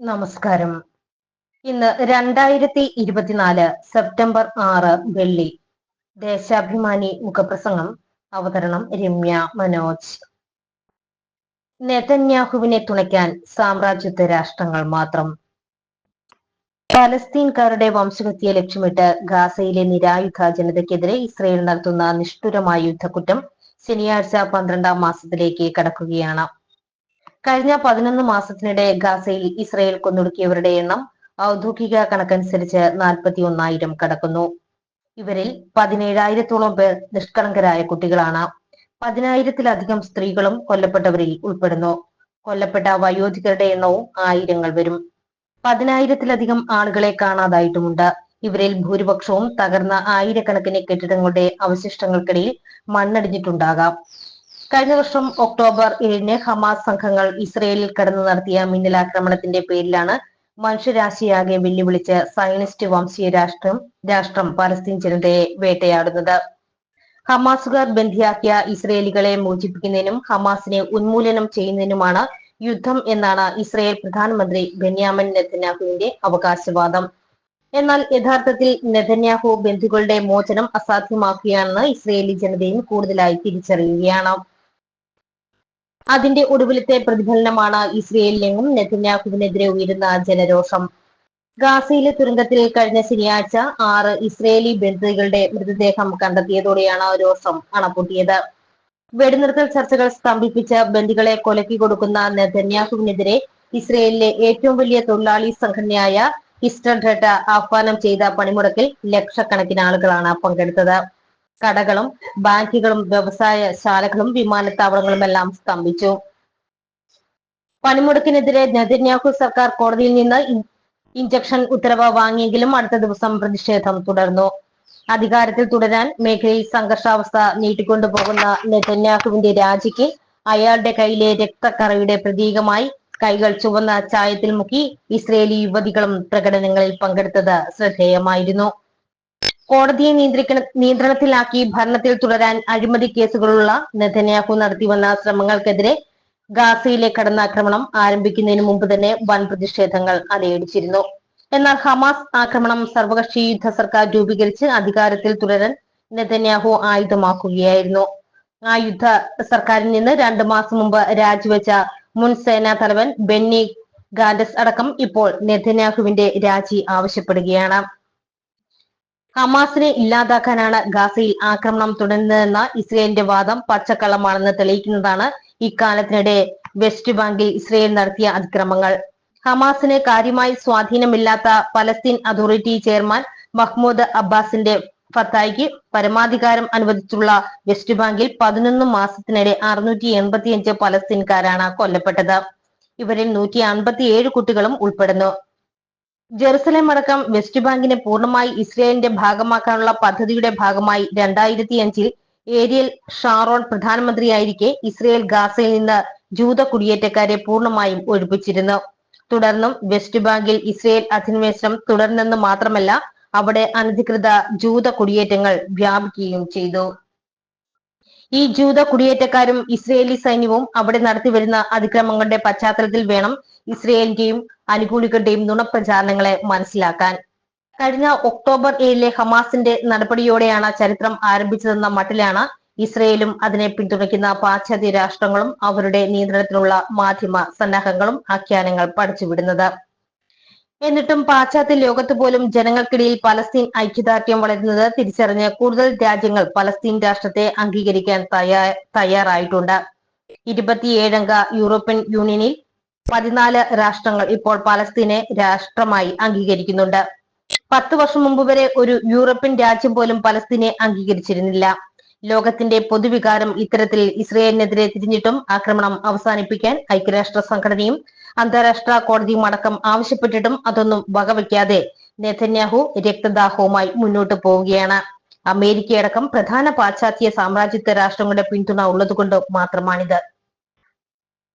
നമസ്കാരം. ഇന്ന് രണ്ടായിരത്തി ഇരുപത്തിനാല് സെപ്റ്റംബർ ആറ് വെള്ളി. ദേശാഭിമാനി മുഖപ്രസംഗം. അവതരണം രമ്യ മനോജ്. നെതന്യാഹുവിനെ തുണയ്ക്കാൻ സാമ്രാജ്യത്വ രാഷ്ട്രങ്ങൾ മാത്രം. പലസ്തീൻകാരുടെ വംശഹത്യ ലക്ഷ്യമിട്ട് ഗാസയിലെ നിരായുധ ജനതയ്ക്കെതിരെ ഇസ്രയേൽ നടത്തുന്ന നിഷ്ഠുരമായ യുദ്ധക്കുറ്റം ശനിയാഴ്ച പന്ത്രണ്ടാം മാസത്തിലേക്ക് കടക്കുകയാണ്. കഴിഞ്ഞ പതിനൊന്ന് മാസത്തിനിടെ ഗാസയിൽ ഇസ്രയേൽ കൊന്നൊടുക്കിയവരുടെ എണ്ണം ഔദ്യോഗിക കണക്കനുസരിച്ച് നാൽപ്പത്തി ഒന്നായിരം കടക്കുന്നു. ഇവരിൽ പതിനേഴായിരത്തോളം പേർ നിഷ്കളങ്കരായ കുട്ടികളാണ്. പതിനായിരത്തിലധികം സ്ത്രീകളും കൊല്ലപ്പെട്ടവരിൽ ഉൾപ്പെടുന്നു. കൊല്ലപ്പെട്ട വയോധികരുടെ എണ്ണവും ആയിരങ്ങൾ വരും. പതിനായിരത്തിലധികം ആളുകളെ കാണാതായിട്ടുമുണ്ട്. ഇവരിൽ ഭൂരിപക്ഷവും തകർന്ന ആയിരക്കണക്കിന് കെട്ടിടങ്ങളുടെ അവശിഷ്ടങ്ങൾക്കിടയിൽ മണ്ണടിഞ്ഞിട്ടുണ്ടാകാം. കഴിഞ്ഞ വർഷം ഒക്ടോബർ ഏഴിന് ഹമാസ് സംഘങ്ങൾ ഇസ്രയേലിൽ കടന്നു നടത്തിയ മിന്നലാക്രമണത്തിന്റെ പേരിലാണ് മനുഷ്യരാശിയാകെ വെല്ലുവിളിച്ച് സയനിസ്റ്റ് വംശീയ രാഷ്ട്രം രാഷ്ട്രം പലസ്തീൻ ജനതയെ വേട്ടയാടുന്നത്. ഹമാസുകാർ ബന്ധിയാക്കിയ ഇസ്രയേലികളെ മോചിപ്പിക്കുന്നതിനും ഹമാസിനെ ഉന്മൂലനം ചെയ്യുന്നതിനുമാണ് യുദ്ധം എന്നാണ് ഇസ്രയേൽ പ്രധാനമന്ത്രി ബെന്യാമിൻ നെതന്യാഹുവിന്റെ അവകാശവാദം. എന്നാൽ യഥാർത്ഥത്തിൽ നെതന്യാഹു ബന്ധുക്കളുടെ മോചനം അസാധ്യമാക്കുകയാണെന്ന് ഇസ്രയേലി ജനതയും കൂടുതലായി തിരിച്ചറിയുകയാണ്. അതിന്റെ ഒടുവിലത്തെ പ്രതിഫലനമാണ് ഇസ്രയേലിലെങ്ങും നെതന്യാഹുവിനെതിരെ ഉയരുന്ന ജനരോഷം. ഗാസയിലെ തുരങ്കത്തിൽ കഴിഞ്ഞ ശനിയാഴ്ച ആറ് ഇസ്രയേലി ബന്ദികളുടെ മൃതദേഹം കണ്ടെത്തിയതോടെയാണ് രോഷം അണപ്പൊട്ടിയത് വെടിനിർത്തൽ ചർച്ചകൾ സ്തംഭിപ്പിച്ച ബന്ദികളെ കൊലക്കി കൊടുക്കുന്ന നെതന്യാഹുവിനെതിരെ ഇസ്രയേലിലെ ഏറ്റവും വലിയ തൊഴിലാളി സംഘടനയായ ഇസ്റ്റർ ഡ്രട്ട ആഹ്വാനം ചെയ്ത പണിമുടക്കിൽ ലക്ഷക്കണക്കിന് ആളുകളാണ് പങ്കെടുത്തത്. കടകളും ബാങ്കുകളും വ്യവസായ ശാലകളും വിമാനത്താവളങ്ങളും എല്ലാം സ്തംഭിച്ചു. പണിമുടക്കിനെതിരെ നെതന്യാഹു സർക്കാർ കോടതിയിൽ നിന്ന് ഇഞ്ചക്ഷൻ ഉത്തരവ് വാങ്ങിയെങ്കിലും അടുത്ത ദിവസം പ്രതിഷേധം തുടർന്നു. അധികാരത്തിൽ തുടരാൻ മേഖലയിൽ സംഘർഷാവസ്ഥ നീട്ടിക്കൊണ്ടുപോകുന്ന നെതന്യാഹുവിന്റെ രാജിക്ക് അയാളുടെ കയ്യിലെ രക്തക്കറയുടെ പ്രതീകമായി കൈകൾ ചുവന്ന ചായത്തിൽ മുക്കി ഇസ്രയേലി യുവതികളും പ്രകടനങ്ങളിൽ പങ്കെടുത്തത് ശ്രദ്ധേയമായിരുന്നു. കോടതിയെ നിയന്ത്രിക്കണ നിയന്ത്രണത്തിലാക്കി ഭരണത്തിൽ തുടരാൻ അഴിമതി കേസുകളുള്ള നെതന്യാഹു നടത്തിവന്ന ശ്രമങ്ങൾക്കെതിരെ ഗാസയിലെ കടന്നാക്രമണം ആരംഭിക്കുന്നതിന് മുമ്പ് തന്നെ വൻ പ്രതിഷേധങ്ങൾ അലയടിച്ചിരുന്നു. എന്നാൽ ഹമാസ് ആക്രമണം സർവകക്ഷി യുദ്ധ സർക്കാർ രൂപീകരിച്ച് അധികാരത്തിൽ തുടരാൻ നെതന്യാഹു ആയുധമാക്കുകയായിരുന്നു. ആ യുദ്ധ സർക്കാരിൽ നിന്ന് രണ്ടു മാസം മുമ്പ് രാജിവെച്ച മുൻ സേനാ തലവൻ ബെന്നി ഗാൻഡസ് അടക്കം ഇപ്പോൾ നെതന്യാഹുവിന്റെ രാജി ആവശ്യപ്പെടുകയാണ്. ഹമാസിനെ ഇല്ലാതാക്കാനാണ് ഗാസയിൽ ആക്രമണം തുടരുന്നതെന്ന ഇസ്രയേലിന്റെ വാദം പച്ചക്കള്ളമാണെന്ന് തെളിയിക്കുന്നതാണ് ഇക്കാലത്തിനിടെ വെസ്റ്റ് ബാങ്കിൽ ഇസ്രയേൽ നടത്തിയ അതിക്രമങ്ങൾ. ഹമാസിന് കാര്യമായി സ്വാധീനമില്ലാത്ത പലസ്തീൻ അതോറിറ്റി ചെയർമാൻ മഹ്മൂദ് അബ്ബാസിന്റെ ഫത്തായിക്ക് പരമാധികാരം അനുവദിച്ചുള്ള വെസ്റ്റ് ബാങ്കിൽ പതിനൊന്ന് മാസത്തിനിടെ അറുന്നൂറ്റി എൺപത്തിയഞ്ച് പലസ്തീൻകാരാണ് കൊല്ലപ്പെട്ടത്. ഇവരിൽ നൂറ്റി അൻപത്തിയേഴ് കുട്ടികളും ഉൾപ്പെടുന്നു. ജെറുസലേം അടക്കം വെസ്റ്റ് ബാങ്കിനെ പൂർണമായി ഇസ്രയേലിന്റെ ഭാഗമാക്കാനുള്ള പദ്ധതിയുടെ ഭാഗമായി രണ്ടായിരത്തി അഞ്ചിൽ ഏരിയൽ ഷാറോൺ പ്രധാനമന്ത്രിയായിരിക്കെ ഇസ്രയേൽ ഗാസയിൽ നിന്ന് ജൂത കുടിയേറ്റക്കാരെ പൂർണമായും ഒഴിപ്പിച്ചിരുന്നു. തുടർന്നും വെസ്റ്റ് ബാങ്കിൽ ഇസ്രയേൽ അധിനിവേശം തുടർന്നെന്ന് മാത്രമല്ല അവിടെ അനധികൃത ജൂത കുടിയേറ്റങ്ങൾ വ്യാപിക്കുകയും ചെയ്തു. ഈ ജൂത കുടിയേറ്റക്കാരും ഇസ്രയേലി സൈന്യവും അവിടെ നടത്തിവരുന്ന അതിക്രമങ്ങളുടെ പശ്ചാത്തലത്തിൽ വേണം ഇസ്രയേലിന്റെയും അനുകൂലികളുടെയും നുണപ്രചാരണങ്ങളെ മനസ്സിലാക്കാൻ. കഴിഞ്ഞ ഒക്ടോബർ ഏഴിലെ ഹമാസിന്റെ നടപടിയോടെയാണ് ചരിത്രം ആരംഭിച്ചതെന്ന മട്ടിലാണ് ഇസ്രയേലും അതിനെ പിന്തുണയ്ക്കുന്ന പാശ്ചാത്യ രാഷ്ട്രങ്ങളും അവരുടെ നിയന്ത്രണത്തിലുള്ള മാധ്യമ സന്നാഹങ്ങളും ആഖ്യാനങ്ങൾ പഠിച്ചുവിടുന്നത് എന്നിട്ടും പാശ്ചാത്യ ലോകത്ത് പോലും ജനങ്ങൾക്കിടയിൽ പലസ്തീൻ ഐക്യദാർഢ്യം വളരുന്നത് തിരിച്ചറിഞ്ഞ് കൂടുതൽ രാജ്യങ്ങൾ പലസ്തീൻ രാഷ്ട്രത്തെ അംഗീകരിക്കാൻ തയ്യാ തയ്യാറായിട്ടുണ്ട്. ഇരുപത്തിയേഴംഗ യൂറോപ്യൻ യൂണിയനിൽ പതിനാല് രാഷ്ട്രങ്ങൾ ഇപ്പോൾ പലസ്തീനെ രാഷ്ട്രമായി അംഗീകരിക്കുന്നുണ്ട്. പത്ത് വർഷം മുമ്പ് വരെ ഒരു യൂറോപ്യൻ രാജ്യം പോലും പലസ്തീനെ അംഗീകരിച്ചിരുന്നില്ല. ലോകത്തിന്റെ പൊതുവികാരം ഇത്തരത്തിൽ ഇസ്രയേലിനെതിരെ തിരിഞ്ഞിട്ടും ആക്രമണം അവസാനിപ്പിക്കാൻ ഐക്യരാഷ്ട്ര സംഘടനയും അന്താരാഷ്ട്ര കോടതിയും അടക്കം ആവശ്യപ്പെട്ടിട്ടും അതൊന്നും വകവയ്ക്കാതെ നെതന്യാഹു രക്തദാഹവുമായി മുന്നോട്ട് പോവുകയാണ്. അമേരിക്കയടക്കം പ്രധാന പാശ്ചാത്യ സാമ്രാജ്യത്വ രാഷ്ട്രങ്ങളുടെ പിന്തുണ ഉള്ളതുകൊണ്ട് മാത്രമാണിത്.